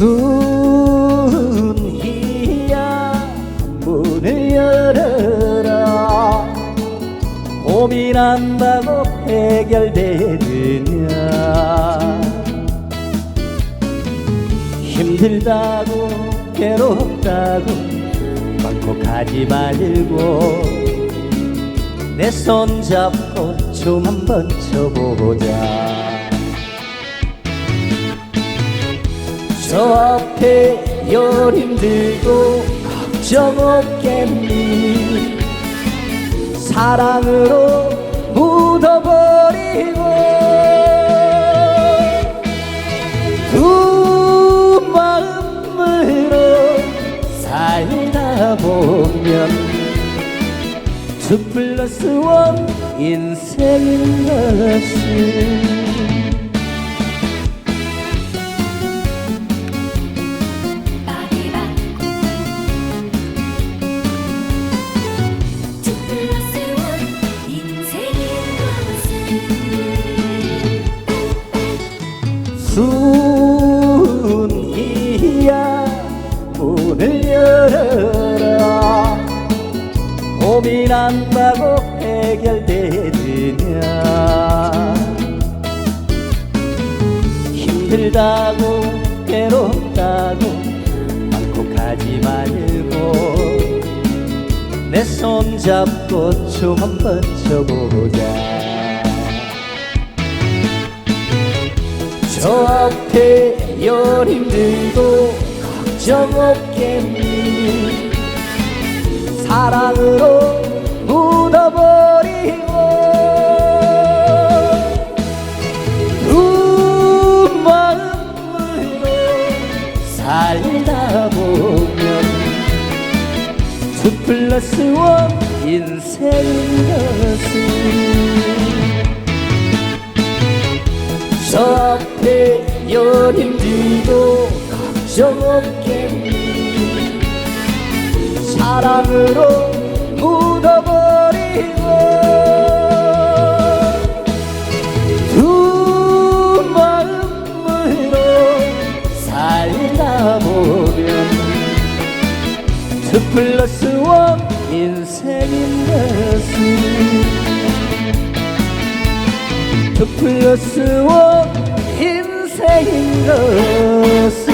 순희야 문을 열어라. 고민한다고 해결되느냐? 힘들다고 괴롭다고 반복하지 말고 내 손잡고 춤 한번 춰보자. 저 앞에 여림들도 걱정 없겠니? 사랑으로 묻어버리고 두 마음으로 살다 보면 투 플러스 원 인생인 것을 고민한다고 해결되느냐. 힘들다고 괴롭다고 만곡하지 말고 내 손 잡고 춤 한번 춰보자. 저 앞에 여림들도 걱정 없겠니? 사랑으 살다 보면 투 플러스 원 인생인 것을 저 앞에 여림들도 걱정 없겠니 사랑으로 투 플러스 원 인생인 것을 투 플러스 원 인생인 것을